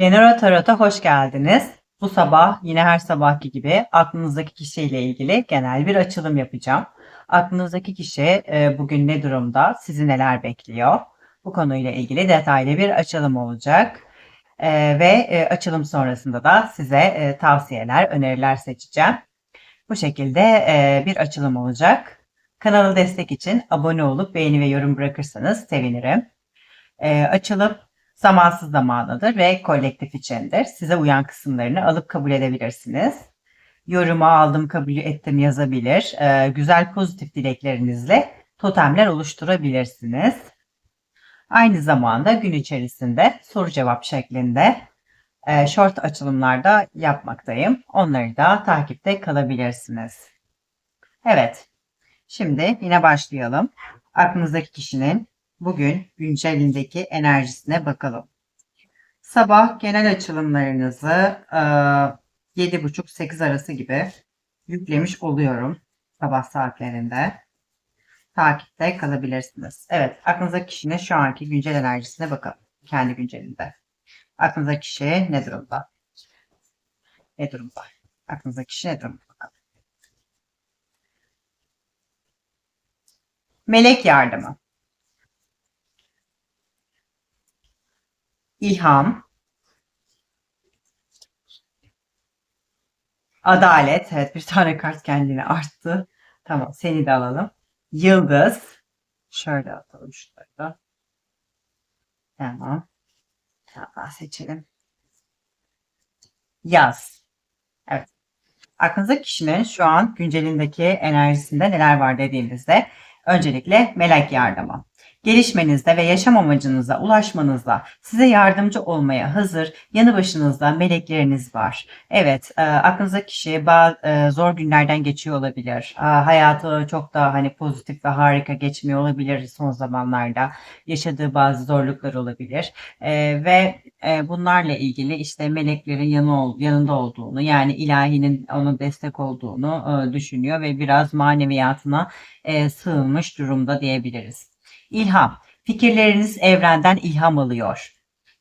Lenora Tarot'a hoş geldiniz. Bu sabah yine her sabahki gibi aklınızdaki kişiyle ilgili genel bir açılım yapacağım. Aklınızdaki kişi e, bugün ne durumda, sizi neler bekliyor? Bu konuyla ilgili detaylı bir açılım olacak. E, ve e, açılım sonrasında da size tavsiyeler, öneriler seçeceğim. Bu şekilde bir açılım olacak. Kanala destek için abone olup beğeni ve yorum bırakırsanız sevinirim. E, açılım zamansız zamanıdır ve kolektif içindir. Size uyan kısımlarını alıp kabul edebilirsiniz. Yoruma aldım, kabul ettim yazabilir. Ee, güzel pozitif dileklerinizle totemler oluşturabilirsiniz. Aynı zamanda gün içerisinde soru cevap şeklinde e, short açılımlarda yapmaktayım. Onları da takipte kalabilirsiniz. Evet. Şimdi yine başlayalım. Aklınızdaki kişinin bugün güncelindeki enerjisine bakalım. Sabah genel açılımlarınızı e, 7.30-8 arası gibi yüklemiş oluyorum sabah saatlerinde. Takipte kalabilirsiniz. Evet, aklınızdaki kişinin şu anki güncel enerjisine bakalım. Kendi güncelinde. Aklınızdaki kişi ne durumda? Ne durumda? Aklınızdaki kişi ne durumda? Bakalım. Melek yardımı. İlham, adalet, evet bir tane kart kendine arttı. Tamam seni de alalım. Yıldız, şöyle atalım şunları da. Tamam. Tamam seçelim. Yaz. Evet. Aklınızdaki kişinin şu an güncelindeki enerjisinde neler var dediğimizde öncelikle melek yardımı gelişmenizde ve yaşam amacınıza ulaşmanızda size yardımcı olmaya hazır yanı başınızda melekleriniz var. Evet, e, aklınızdaki kişi bazı e, zor günlerden geçiyor olabilir. E, hayatı çok da hani pozitif ve harika geçmiyor olabilir son zamanlarda. Yaşadığı bazı zorluklar olabilir. E, ve e, bunlarla ilgili işte meleklerin yanı, yanında olduğunu yani ilahinin onun destek olduğunu e, düşünüyor ve biraz maneviyatına e, sığınmış durumda diyebiliriz. İlham. Fikirleriniz evrenden ilham alıyor.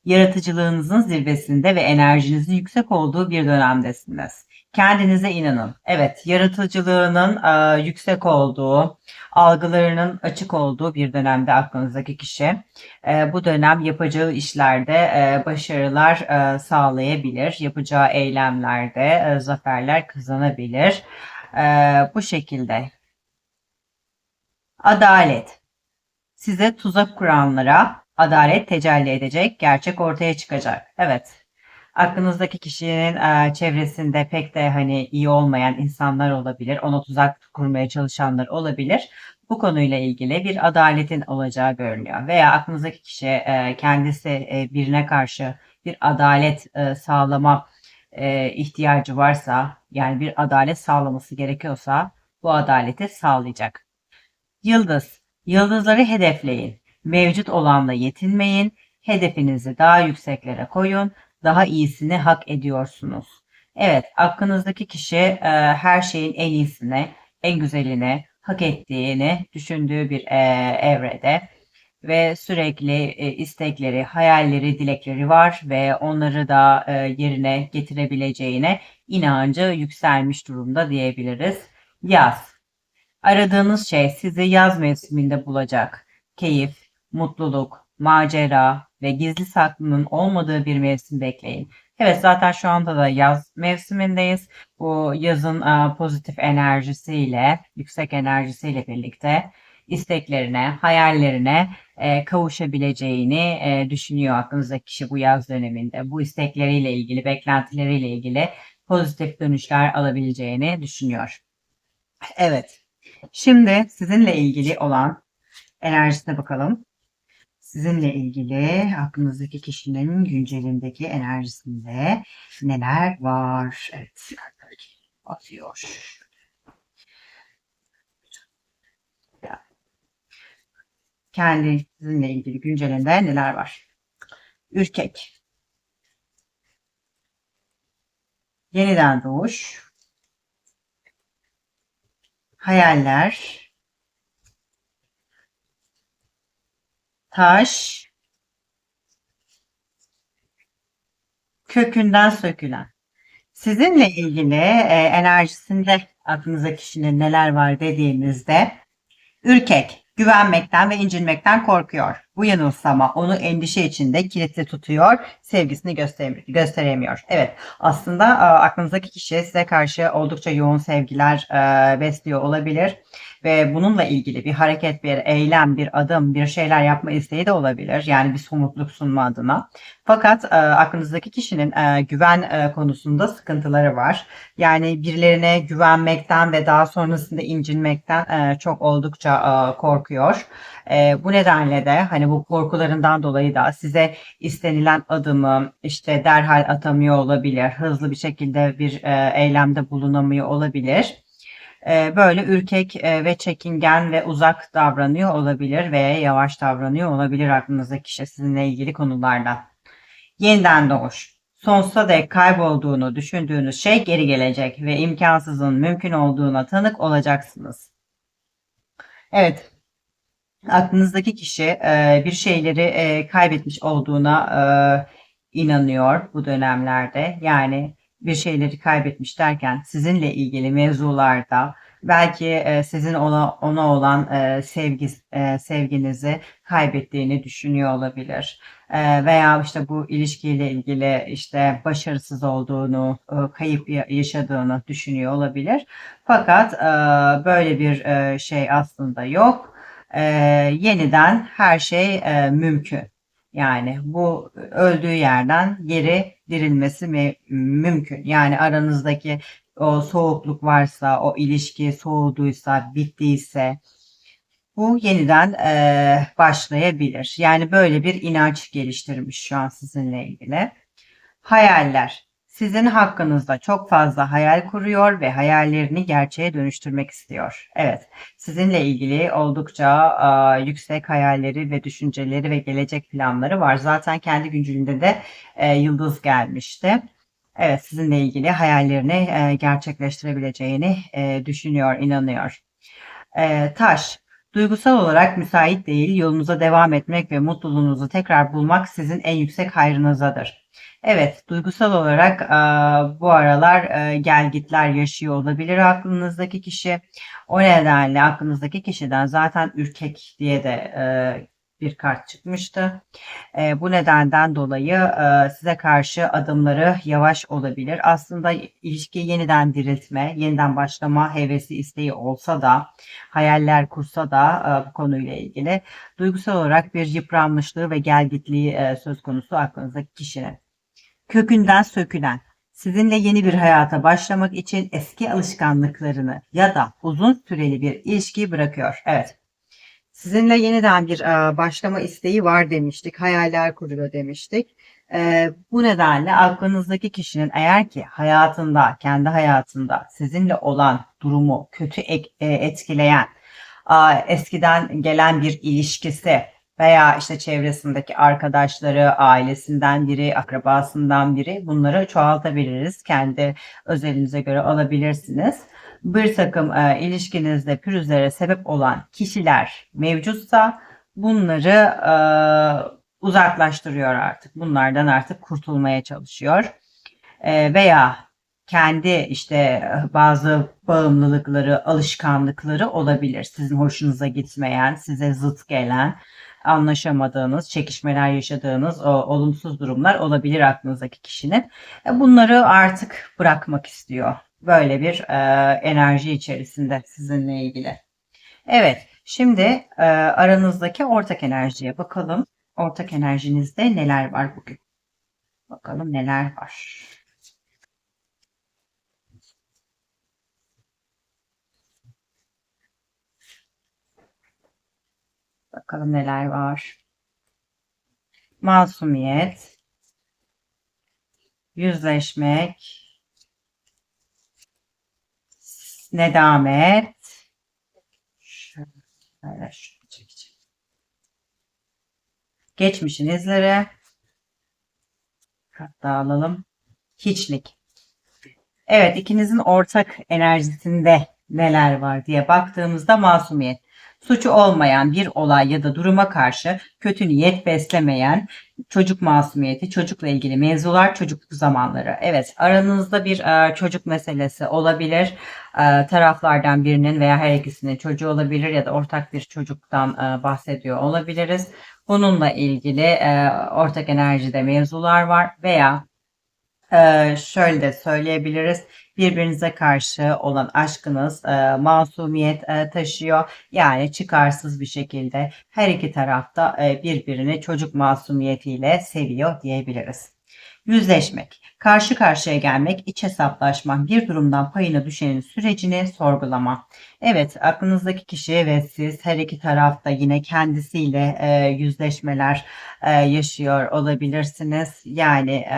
Yaratıcılığınızın zirvesinde ve enerjinizin yüksek olduğu bir dönemdesiniz. Kendinize inanın. Evet, yaratıcılığının e, yüksek olduğu, algılarının açık olduğu bir dönemde aklınızdaki kişi. E, bu dönem yapacağı işlerde e, başarılar e, sağlayabilir. Yapacağı eylemlerde e, zaferler kazanabilir. E, bu şekilde. Adalet size tuzak kuranlara adalet tecelli edecek, gerçek ortaya çıkacak. Evet. Aklınızdaki kişinin e, çevresinde pek de hani iyi olmayan insanlar olabilir. Ona tuzak kurmaya çalışanlar olabilir. Bu konuyla ilgili bir adaletin olacağı görünüyor. Veya aklınızdaki kişi e, kendisi e, birine karşı bir adalet e, sağlama e, ihtiyacı varsa, yani bir adalet sağlaması gerekiyorsa bu adaleti sağlayacak. Yıldız Yıldızları hedefleyin. Mevcut olanla yetinmeyin. Hedefinizi daha yükseklere koyun. Daha iyisini hak ediyorsunuz. Evet, aklınızdaki kişi e, her şeyin en iyisini, en güzelini hak ettiğini düşündüğü bir e, evrede ve sürekli e, istekleri, hayalleri, dilekleri var ve onları da e, yerine getirebileceğine inancı yükselmiş durumda diyebiliriz. Yaz. Aradığınız şey sizi yaz mevsiminde bulacak. Keyif, mutluluk, macera ve gizli saklının olmadığı bir mevsim bekleyin. Evet zaten şu anda da yaz mevsimindeyiz. Bu yazın a, pozitif enerjisiyle, yüksek enerjisiyle birlikte isteklerine, hayallerine e, kavuşabileceğini e, düşünüyor aklınızdaki kişi bu yaz döneminde. Bu istekleriyle ilgili, beklentileriyle ilgili pozitif dönüşler alabileceğini düşünüyor. Evet. Şimdi sizinle ilgili olan enerjisine bakalım. Sizinle ilgili aklınızdaki kişinin güncelindeki enerjisinde neler var? Evet, atıyor. Kendi sizinle ilgili güncelinde neler var? Ürkek. Yeniden doğuş hayaller, taş, kökünden sökülen. Sizinle ilgili e, enerjisinde aklınıza kişinin neler var dediğimizde ürkek, güvenmekten ve incinmekten korkuyor. Bu yanılsama onu endişe içinde kilitli tutuyor, sevgisini göster- gösteremiyor. Evet, aslında e, aklınızdaki kişi size karşı oldukça yoğun sevgiler e, besliyor olabilir ve bununla ilgili bir hareket, bir eylem, bir adım, bir şeyler yapma isteği de olabilir. Yani bir somutluk sunma adına. Fakat e, aklınızdaki kişinin e, güven e, konusunda sıkıntıları var. Yani birilerine güvenmekten ve daha sonrasında incinmekten e, çok oldukça e, korkuyor. E, bu nedenle de hani bu korkularından dolayı da size istenilen adımı işte derhal atamıyor olabilir. Hızlı bir şekilde bir e, eylemde bulunamıyor olabilir. E, böyle ürkek e, ve çekingen ve uzak davranıyor olabilir ve yavaş davranıyor olabilir aklınızdaki kişi sizinle ilgili konularda. Yeniden doğuş. Sonsuza dek kaybolduğunu düşündüğünüz şey geri gelecek ve imkansızın mümkün olduğuna tanık olacaksınız. Evet, aklınızdaki kişi e, bir şeyleri e, kaybetmiş olduğuna e, inanıyor bu dönemlerde. Yani bir şeyleri kaybetmiş derken sizinle ilgili mevzularda belki e, sizin ona ona olan e, sevgi e, sevginizi kaybettiğini düşünüyor olabilir. E, veya işte bu ilişkiyle ilgili işte başarısız olduğunu, e, kayıp yaşadığını düşünüyor olabilir. Fakat e, böyle bir e, şey aslında yok. E, yeniden her şey e, mümkün. Yani bu öldüğü yerden geri dirilmesi mümkün. Yani aranızdaki o soğukluk varsa, o ilişki soğuduysa, bittiyse bu yeniden e, başlayabilir. Yani böyle bir inanç geliştirmiş şu an sizinle ilgili. Hayaller. Sizin hakkınızda çok fazla hayal kuruyor ve hayallerini gerçeğe dönüştürmek istiyor. Evet, sizinle ilgili oldukça e, yüksek hayalleri ve düşünceleri ve gelecek planları var. Zaten kendi güncülünde de e, yıldız gelmişti. Evet, sizinle ilgili hayallerini e, gerçekleştirebileceğini e, düşünüyor, inanıyor. E, taş, duygusal olarak müsait değil, yolunuza devam etmek ve mutluluğunuzu tekrar bulmak sizin en yüksek hayrınızadır. Evet, duygusal olarak e, bu aralar e, gelgitler yaşıyor olabilir aklınızdaki kişi. O nedenle aklınızdaki kişiden zaten ürkek diye de e, bir kart çıkmıştı. E, bu nedenden dolayı e, size karşı adımları yavaş olabilir. Aslında ilişkiyi yeniden diriltme, yeniden başlama hevesi isteği olsa da, hayaller kursa da e, bu konuyla ilgili duygusal olarak bir yıpranmışlığı ve gelgitliği e, söz konusu aklınızdaki kişinin. Kökünden sökülen, sizinle yeni bir hayata başlamak için eski alışkanlıklarını ya da uzun süreli bir ilişkiyi bırakıyor. Evet. Sizinle yeniden bir e, başlama isteği var demiştik. Hayaller kuruyor demiştik. E, bu nedenle aklınızdaki kişinin eğer ki hayatında, kendi hayatında sizinle olan durumu kötü e, etkileyen, eskiden gelen bir ilişkisi veya işte çevresindeki arkadaşları, ailesinden biri, akrabasından biri bunları çoğaltabiliriz. Kendi özelinize göre alabilirsiniz bir takım e, ilişkinizde pürüzlere sebep olan kişiler mevcutsa bunları e, uzaklaştırıyor artık. Bunlardan artık kurtulmaya çalışıyor. E, veya kendi işte bazı bağımlılıkları, alışkanlıkları olabilir. Sizin hoşunuza gitmeyen, size zıt gelen, anlaşamadığınız, çekişmeler yaşadığınız o olumsuz durumlar olabilir aklınızdaki kişinin. E, bunları artık bırakmak istiyor böyle bir e, enerji içerisinde sizinle ilgili. Evet, şimdi e, aranızdaki ortak enerjiye bakalım. Ortak enerjinizde neler var bugün? Bakalım neler var. Bakalım neler var. Masumiyet, yüzleşmek, nedamet. Şöyle şunu çekeceğim. Geçmişin izleri. Hatta alalım. Hiçlik. Evet ikinizin ortak enerjisinde neler var diye baktığımızda masumiyet. Suçu olmayan bir olay ya da duruma karşı kötü niyet beslemeyen çocuk masumiyeti, çocukla ilgili mevzular, çocukluk zamanları. Evet, aranızda bir e, çocuk meselesi olabilir. E, taraflardan birinin veya her ikisinin çocuğu olabilir ya da ortak bir çocuktan e, bahsediyor olabiliriz. Bununla ilgili e, ortak enerjide mevzular var veya e, şöyle de söyleyebiliriz. Birbirinize karşı olan aşkınız e, masumiyet e, taşıyor. Yani çıkarsız bir şekilde her iki tarafta e, birbirini çocuk masumiyetiyle seviyor diyebiliriz. Yüzleşmek, karşı karşıya gelmek, iç hesaplaşmak, bir durumdan payına düşenin sürecini sorgulama. Evet, aklınızdaki kişi ve siz her iki tarafta yine kendisiyle e, yüzleşmeler e, yaşıyor olabilirsiniz. Yani e,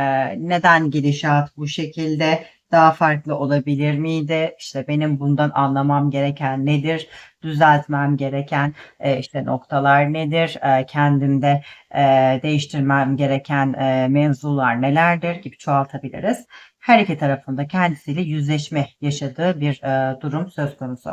neden gidişat bu şekilde? Daha farklı olabilir miydi? İşte benim bundan anlamam gereken nedir? Düzeltmem gereken e, işte noktalar nedir? E, kendimde e, değiştirmem gereken e, mevzular nelerdir gibi çoğaltabiliriz. Her iki tarafında kendisiyle yüzleşme yaşadığı bir e, durum söz konusu.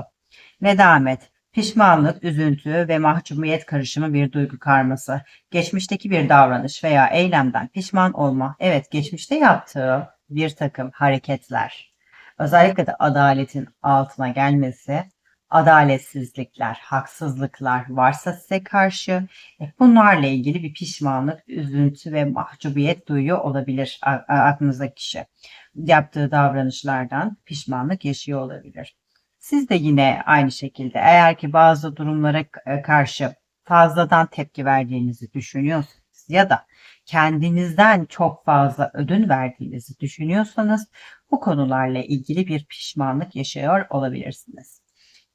Nedamet, Pişmanlık, üzüntü ve mahcubiyet karışımı bir duygu karması. Geçmişteki bir davranış veya eylemden pişman olma. Evet, geçmişte yaptığı bir takım hareketler, özellikle de adaletin altına gelmesi, adaletsizlikler, haksızlıklar varsa size karşı e, bunlarla ilgili bir pişmanlık, üzüntü ve mahcubiyet duyuyor olabilir aklınızdaki kişi. Yaptığı davranışlardan pişmanlık yaşıyor olabilir. Siz de yine aynı şekilde eğer ki bazı durumlara e, karşı fazladan tepki verdiğinizi düşünüyorsunuz ya da kendinizden çok fazla ödün verdiğinizi düşünüyorsanız bu konularla ilgili bir pişmanlık yaşıyor olabilirsiniz.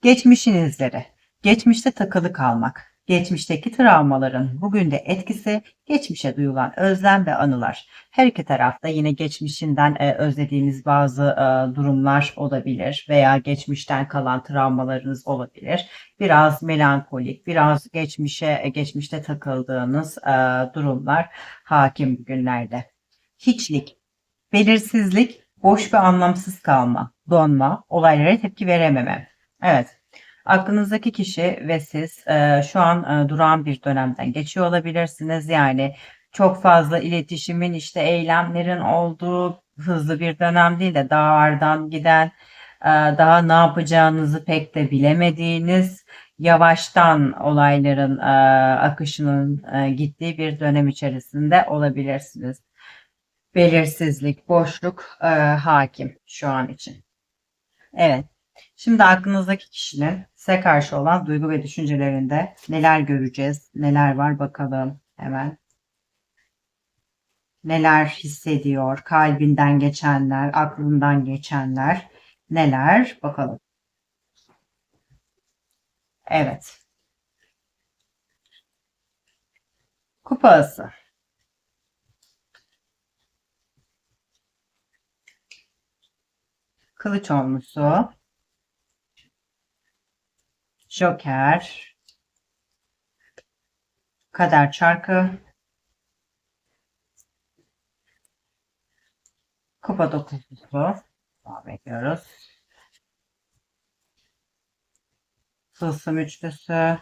Geçmişin izleri. Geçmişte takılı kalmak. Geçmişteki travmaların bugün de etkisi geçmişe duyulan özlem ve anılar. Her iki tarafta yine geçmişinden e, özlediğiniz bazı e, durumlar olabilir veya geçmişten kalan travmalarınız olabilir. Biraz melankolik, biraz geçmişe e, geçmişte takıldığınız e, durumlar hakim bugünlerde. Hiçlik, belirsizlik, boş ve anlamsız kalma, donma, olaylara tepki verememe. Evet, Aklınızdaki kişi ve siz e, şu an e, durağan bir dönemden geçiyor olabilirsiniz. Yani çok fazla iletişimin işte eylemlerin olduğu hızlı bir dönem değil de daha ardından giden e, daha ne yapacağınızı pek de bilemediğiniz yavaştan olayların e, akışının e, gittiği bir dönem içerisinde olabilirsiniz. Belirsizlik, boşluk e, hakim şu an için. Evet. Şimdi aklınızdaki kişinin size karşı olan duygu ve düşüncelerinde neler göreceğiz, neler var bakalım hemen. Neler hissediyor, kalbinden geçenler, aklından geçenler neler bakalım. Evet. Kupası. Kılıç olmuşsu. Joker, Kader Çarkı, Kupa dokuzlusu. Daha bekliyoruz. Tılsım üçlüsü.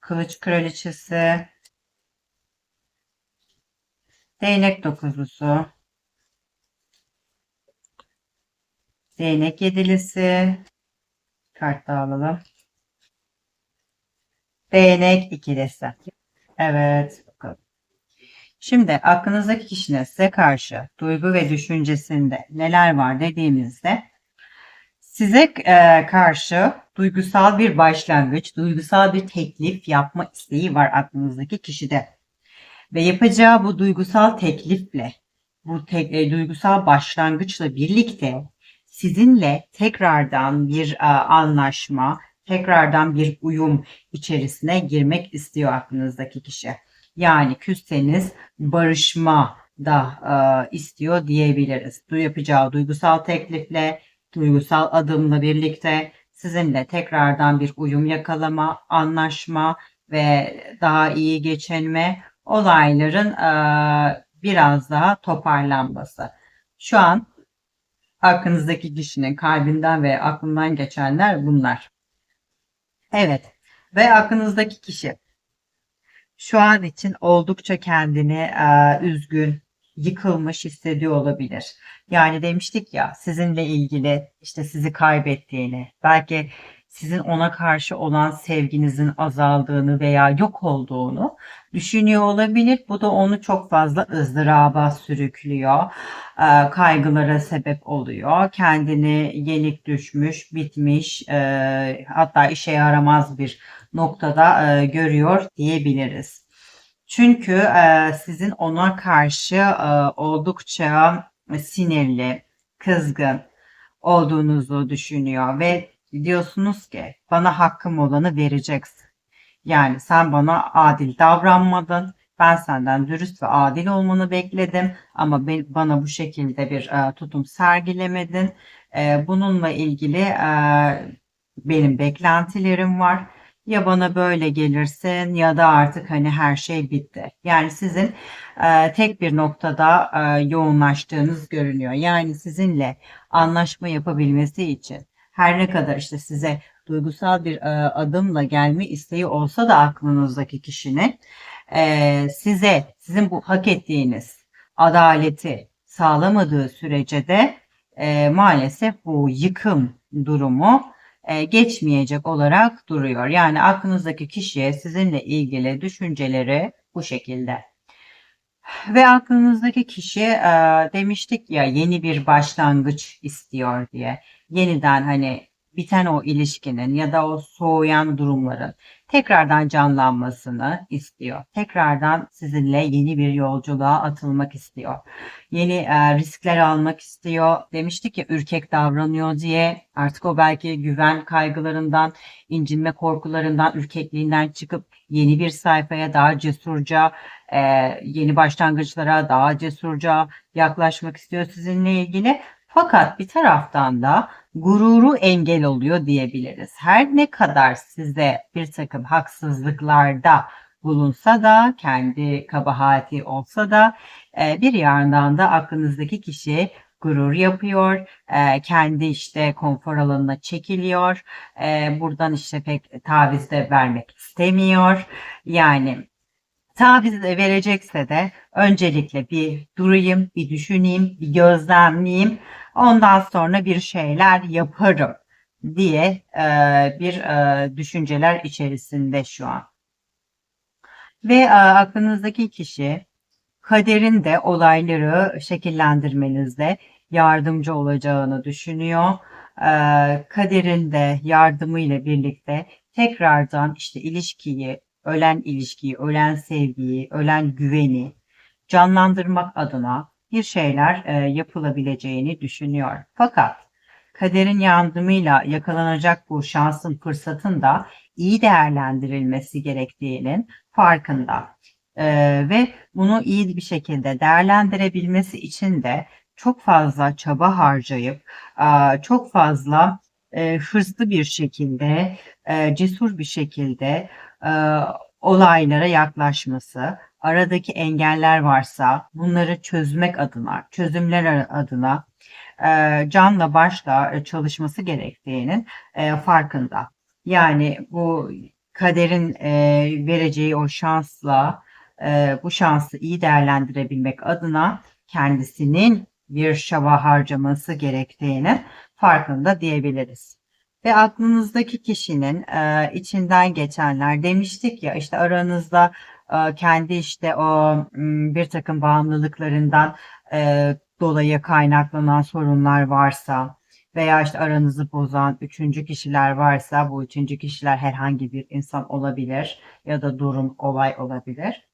Kılıç kraliçesi. Değnek dokuzlusu. Değnek yedilisi. Kart daha alalım. Değnek ikilisi. Evet. Bakalım. Şimdi aklınızdaki kişinin size karşı duygu ve düşüncesinde neler var dediğimizde size e, karşı duygusal bir başlangıç, duygusal bir teklif yapma isteği var aklınızdaki kişide. Ve yapacağı bu duygusal teklifle, bu te e, duygusal başlangıçla birlikte sizinle tekrardan bir e, anlaşma, tekrardan bir uyum içerisine girmek istiyor aklınızdaki kişi. Yani küsseniz barışma da e, istiyor diyebiliriz. Du yapacağı duygusal teklifle, duygusal adımla birlikte sizinle tekrardan bir uyum yakalama, anlaşma ve daha iyi geçinme olayların e, biraz daha toparlanması. Şu an aklınızdaki kişinin kalbinden ve aklından geçenler bunlar. Evet. Ve aklınızdaki kişi şu an için oldukça kendini e, üzgün, yıkılmış hissediyor olabilir. Yani demiştik ya sizinle ilgili işte sizi kaybettiğini, belki sizin ona karşı olan sevginizin azaldığını veya yok olduğunu düşünüyor olabilir. Bu da onu çok fazla ızdıraba sürüklüyor, e, kaygılara sebep oluyor. Kendini yenik düşmüş, bitmiş, e, hatta işe yaramaz bir noktada e, görüyor diyebiliriz. Çünkü sizin ona karşı oldukça sinirli, kızgın olduğunuzu düşünüyor ve diyorsunuz ki bana hakkım olanı vereceksin. Yani sen bana adil davranmadın. Ben senden dürüst ve adil olmanı bekledim ama bana bu şekilde bir e, tutum sergilemedin. E, bununla ilgili e, benim beklentilerim var ya bana böyle gelirsin ya da artık hani her şey bitti. Yani sizin tek bir noktada yoğunlaştığınız görünüyor. Yani sizinle anlaşma yapabilmesi için her ne kadar işte size duygusal bir e, adımla gelme isteği olsa da aklınızdaki kişinin e, size sizin bu hak ettiğiniz adaleti sağlamadığı sürece de e, maalesef bu yıkım durumu e, geçmeyecek olarak duruyor. Yani aklınızdaki kişiye sizinle ilgili düşünceleri bu şekilde. Ve aklınızdaki kişi e, demiştik ya yeni bir başlangıç istiyor diye. Yeniden hani biten o ilişkinin ya da o soğuyan durumların tekrardan canlanmasını istiyor. Tekrardan sizinle yeni bir yolculuğa atılmak istiyor. Yeni e, riskler almak istiyor. Demiştik ya ürkek davranıyor diye. Artık o belki güven kaygılarından, incinme korkularından, ürkekliğinden çıkıp yeni bir sayfaya daha cesurca, e, yeni başlangıçlara daha cesurca yaklaşmak istiyor sizinle ilgili. Fakat bir taraftan da gururu engel oluyor diyebiliriz. Her ne kadar size bir takım haksızlıklarda bulunsa da, kendi kabahati olsa da e, bir yandan da aklınızdaki kişi gurur yapıyor, e, kendi işte konfor alanına çekiliyor, e, buradan işte pek taviz de vermek istemiyor. Yani taviz verecekse de öncelikle bir durayım, bir düşüneyim, bir gözlemleyeyim. Ondan sonra bir şeyler yaparım diye e, bir e, düşünceler içerisinde şu an. Ve e, aklınızdaki kişi kaderin de olayları şekillendirmenizde yardımcı olacağını düşünüyor. E, kaderin de yardımıyla birlikte tekrardan işte ilişkiyi, ölen ilişkiyi, ölen sevgiyi, ölen güveni canlandırmak adına bir şeyler e, yapılabileceğini düşünüyor. Fakat kaderin yardımıyla yakalanacak bu şansın, fırsatın da iyi değerlendirilmesi gerektiğinin farkında. E, ve bunu iyi bir şekilde değerlendirebilmesi için de çok fazla çaba harcayıp e, çok fazla e, hırslı bir şekilde, e, cesur bir şekilde e, olaylara yaklaşması, aradaki engeller varsa bunları çözmek adına, çözümler adına e, canla başla e, çalışması gerektiğinin e, farkında. Yani bu kaderin e, vereceği o şansla e, bu şansı iyi değerlendirebilmek adına kendisinin bir şava harcaması gerektiğini farkında diyebiliriz. Ve aklınızdaki kişinin e, içinden geçenler demiştik ya işte aranızda e, kendi işte o bir takım bağımlılıklarından e, dolayı kaynaklanan sorunlar varsa veya işte aranızı bozan üçüncü kişiler varsa bu üçüncü kişiler herhangi bir insan olabilir ya da durum, olay olabilir.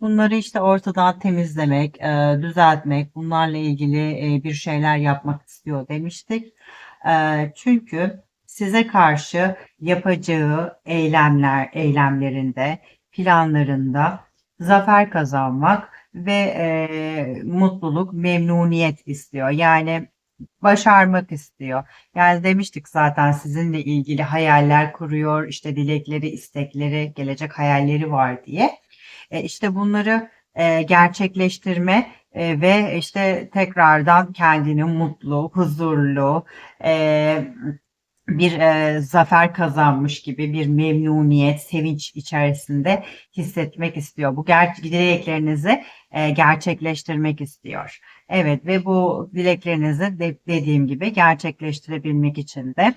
Bunları işte ortadan temizlemek, e, düzeltmek, bunlarla ilgili bir şeyler yapmak istiyor demiştik. Çünkü size karşı yapacağı eylemler, eylemlerinde planlarında zafer kazanmak ve e, mutluluk, memnuniyet istiyor. Yani başarmak istiyor. Yani demiştik zaten sizinle ilgili hayaller kuruyor, işte dilekleri, istekleri, gelecek hayalleri var diye. E, işte bunları e, gerçekleştirme e, ve işte tekrardan kendini mutlu, huzurlu, e, bir e, zafer kazanmış gibi bir memnuniyet, sevinç içerisinde hissetmek istiyor. Bu ger dileklerinizi e, gerçekleştirmek istiyor. Evet ve bu dileklerinizi de, dediğim gibi gerçekleştirebilmek için de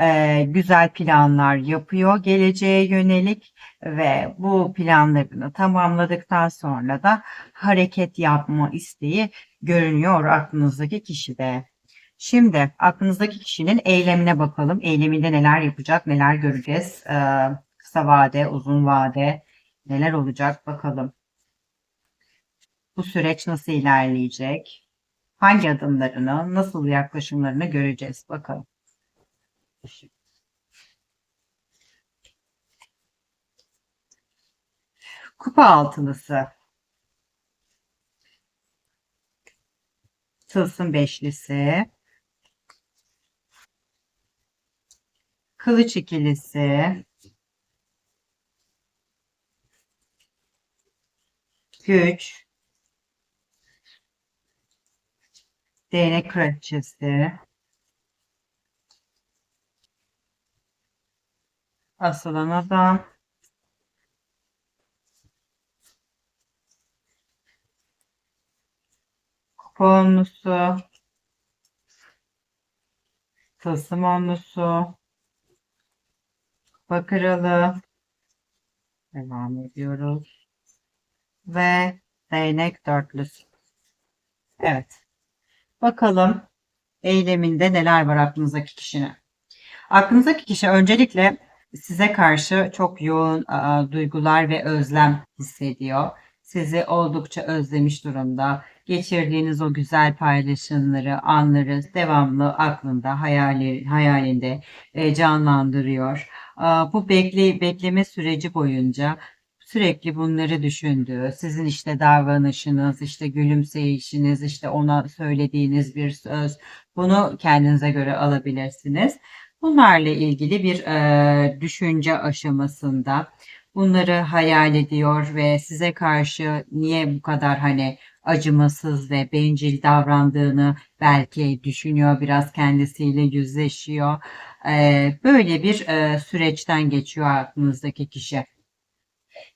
e, güzel planlar yapıyor geleceğe yönelik ve bu planlarını tamamladıktan sonra da hareket yapma isteği görünüyor aklınızdaki kişide. Şimdi aklınızdaki kişinin eylemine bakalım. Eyleminde neler yapacak, neler göreceğiz. Ee, kısa vade, uzun vade neler olacak bakalım. Bu süreç nasıl ilerleyecek? Hangi adımlarını, nasıl yaklaşımlarını göreceğiz bakalım. Kupa altılısı. Tılsım beşlisi. Kılıç ikilisi. Güç. Değnek kraliçesi. Asılan adam. Kupa onlusu. Onlusu. Kupa kralı. Devam ediyoruz. Ve değnek dörtlüsü. Evet. Bakalım eyleminde neler var aklınızdaki kişinin. Aklınızdaki kişi öncelikle size karşı çok yoğun a, duygular ve özlem hissediyor. Sizi oldukça özlemiş durumda. Geçirdiğiniz o güzel paylaşımları, anları devamlı aklında, hayali, hayalinde e, canlandırıyor. Bu bekle, bekleme süreci boyunca sürekli bunları düşündüğü, sizin işte davranışınız, işte gülümseyişiniz, işte ona söylediğiniz bir söz, bunu kendinize göre alabilirsiniz. Bunlarla ilgili bir e, düşünce aşamasında bunları hayal ediyor ve size karşı niye bu kadar hani acımasız ve bencil davrandığını belki düşünüyor, biraz kendisiyle yüzleşiyor. E, böyle bir e, süreçten geçiyor aklınızdaki kişi.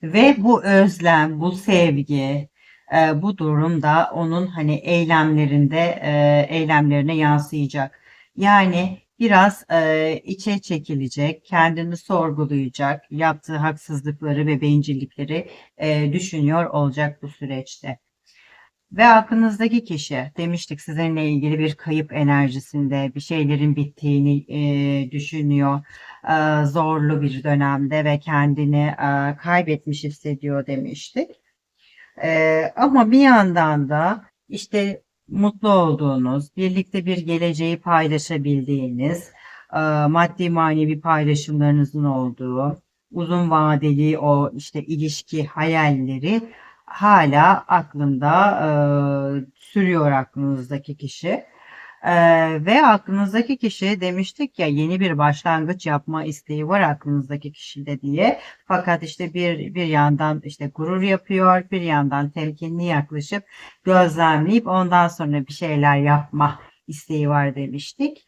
Ve bu özlem, bu sevgi, e, bu durum da onun hani eylemlerinde e, eylemlerine yansıyacak. Yani biraz e, içe çekilecek, kendini sorgulayacak, yaptığı haksızlıkları ve bencillikleri e, düşünüyor olacak bu süreçte. Ve aklınızdaki kişi demiştik sizinle ilgili bir kayıp enerjisinde bir şeylerin bittiğini e, düşünüyor. E, zorlu bir dönemde ve kendini e, kaybetmiş hissediyor demiştik. E, ama bir yandan da işte mutlu olduğunuz, birlikte bir geleceği paylaşabildiğiniz, e, maddi manevi paylaşımlarınızın olduğu, uzun vadeli o işte ilişki hayalleri hala aklında e, sürüyor aklınızdaki kişi. E, ve aklınızdaki kişi demiştik ya yeni bir başlangıç yapma isteği var aklınızdaki kişide diye. Fakat işte bir bir yandan işte gurur yapıyor, bir yandan temkinli yaklaşıp gözlemleyip ondan sonra bir şeyler yapma isteği var demiştik.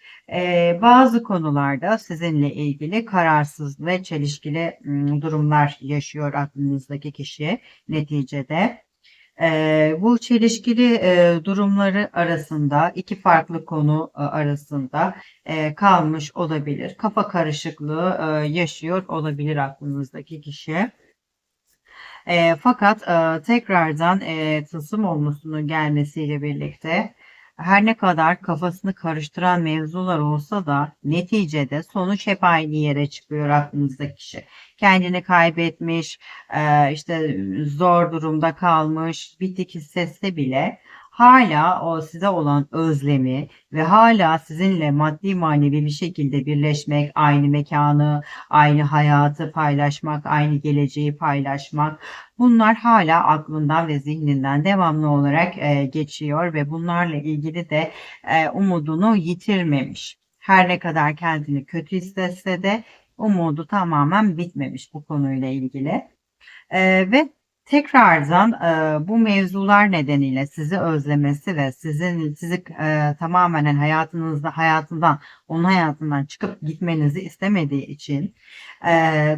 Bazı konularda sizinle ilgili kararsız ve çelişkili durumlar yaşıyor aklınızdaki kişi neticede. Bu çelişkili e, durumları arasında iki farklı konu e, arasında kalmış olabilir. Kafa karışıklığı e, yaşıyor olabilir aklınızdaki kişi. E, fakat e, tekrardan e, tılsım olmasının gelmesiyle birlikte her ne kadar kafasını karıştıran mevzular olsa da neticede sonuç hep aynı yere çıkıyor aklınızdaki kişi. Kendini kaybetmiş, işte zor durumda kalmış, bitik hissetse bile hala o size olan özlemi ve hala sizinle maddi manevi bir şekilde birleşmek, aynı mekanı, aynı hayatı paylaşmak, aynı geleceği paylaşmak bunlar hala aklından ve zihninden devamlı olarak e, geçiyor ve bunlarla ilgili de e, umudunu yitirmemiş. Her ne kadar kendini kötü hissetse de umudu tamamen bitmemiş bu konuyla ilgili. E, ve tekrardan e, bu mevzular nedeniyle sizi özlemesi ve sizin sizi e, tamamen hani hayatınızda hayatından onun hayatından çıkıp gitmenizi istemediği için e,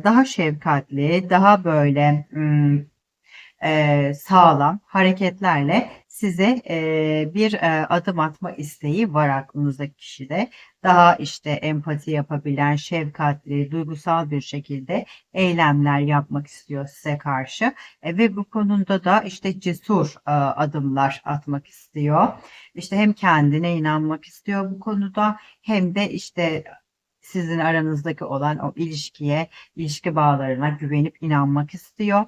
daha şefkatli, daha böyle e, sağlam hareketlerle size e, bir e, adım atma isteği var aklınızdaki kişide. Daha işte empati yapabilen, şefkatli, duygusal bir şekilde eylemler yapmak istiyor size karşı. E, ve bu konuda da işte cesur e, adımlar atmak istiyor. İşte hem kendine inanmak istiyor bu konuda hem de işte sizin aranızdaki olan o ilişkiye, ilişki bağlarına güvenip inanmak istiyor.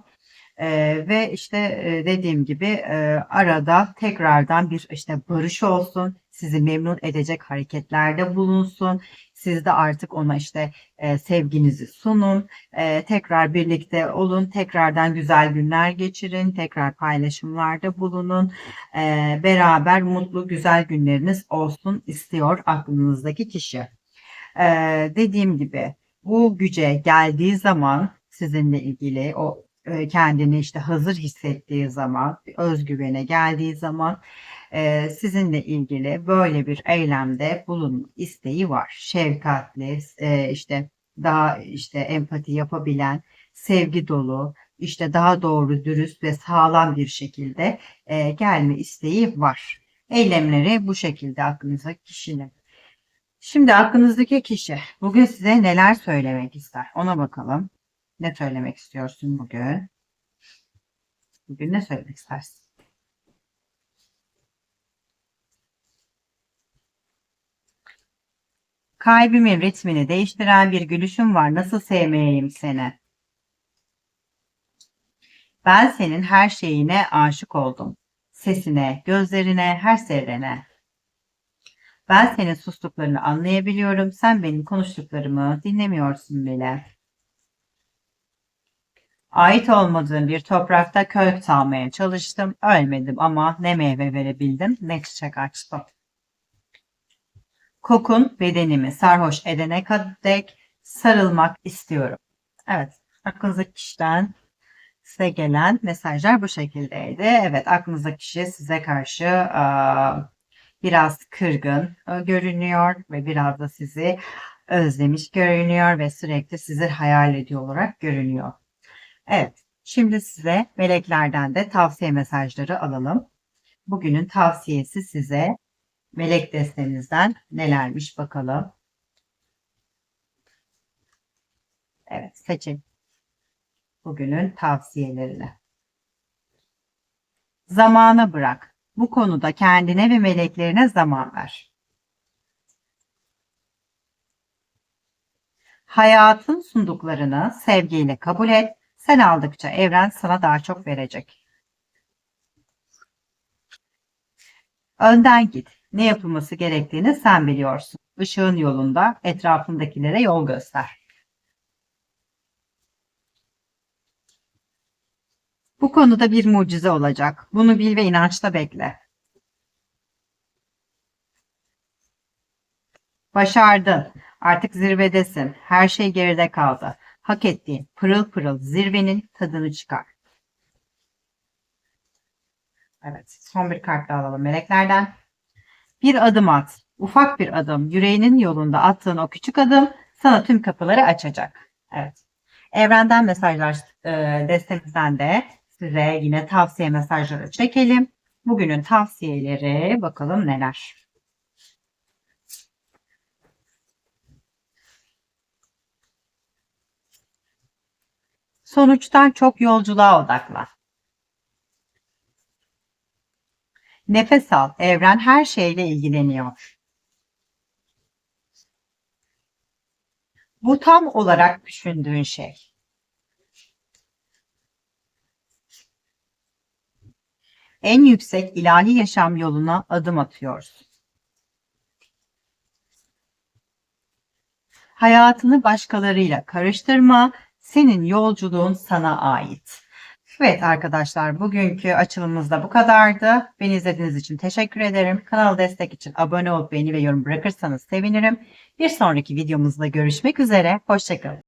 Ee, ve işte e, dediğim gibi e, arada tekrardan bir işte barış olsun, sizi memnun edecek hareketlerde bulunsun. Siz de artık ona işte e, sevginizi sunun, e, tekrar birlikte olun, tekrardan güzel günler geçirin, tekrar paylaşımlarda bulunun, e, beraber mutlu güzel günleriniz olsun istiyor aklınızdaki kişi. E, dediğim gibi bu güce geldiği zaman sizinle ilgili o e, kendini işte hazır hissettiği zaman, özgüvene geldiği zaman e, sizinle ilgili böyle bir eylemde bulunma isteği var. Şefkatli, e, işte daha işte empati yapabilen, sevgi dolu, işte daha doğru, dürüst ve sağlam bir şekilde gelme isteği var. Eylemleri bu şekilde aklınızdaki kişinin. Şimdi aklınızdaki kişi bugün size neler söylemek ister? Ona bakalım. Ne söylemek istiyorsun bugün? Bugün ne söylemek istersin? Kalbimin ritmini değiştiren bir gülüşüm var. Nasıl sevmeyeyim seni? Ben senin her şeyine aşık oldum. Sesine, gözlerine, her zerrene. Ben senin sustuklarını anlayabiliyorum. Sen benim konuştuklarımı dinlemiyorsun bile. Ait olmadığım bir toprakta kök salmaya çalıştım. Ölmedim ama ne meyve verebildim ne çiçek açtım. Kokun bedenimi sarhoş edene dek sarılmak istiyorum. Evet, aklınızdaki kişiden size gelen mesajlar bu şekildeydi. Evet, aklınızdaki kişi size karşı biraz kırgın görünüyor ve biraz da sizi özlemiş görünüyor ve sürekli sizi hayal ediyor olarak görünüyor. Evet, şimdi size meleklerden de tavsiye mesajları alalım. Bugünün tavsiyesi size melek destemizden nelermiş bakalım. Evet, seçin bugünün tavsiyelerini. Zamana bırak. Bu konuda kendine ve meleklerine zaman ver. Hayatın sunduklarını sevgiyle kabul et sen aldıkça evren sana daha çok verecek. Önden git. Ne yapılması gerektiğini sen biliyorsun. Işığın yolunda etrafındakilere yol göster. Bu konuda bir mucize olacak. Bunu bil ve inançla bekle. Başardın. Artık zirvedesin. Her şey geride kaldı hak ettiğin pırıl pırıl zirvenin tadını çıkar. Evet, son bir kart daha alalım meleklerden. Bir adım at, ufak bir adım, yüreğinin yolunda attığın o küçük adım sana tüm kapıları açacak. Evet. Evrenden mesajlar e, destemizden de size yine tavsiye mesajları çekelim. Bugünün tavsiyeleri bakalım neler. Sonuçtan çok yolculuğa odaklan. Nefes al. Evren her şeyle ilgileniyor. Bu tam olarak düşündüğün şey. En yüksek ilahi yaşam yoluna adım atıyorsun. Hayatını başkalarıyla karıştırma senin yolculuğun sana ait. Evet arkadaşlar bugünkü açılımımız da bu kadardı. Beni izlediğiniz için teşekkür ederim. Kanal destek için abone olup beğeni ve yorum bırakırsanız sevinirim. Bir sonraki videomuzda görüşmek üzere. Hoşçakalın.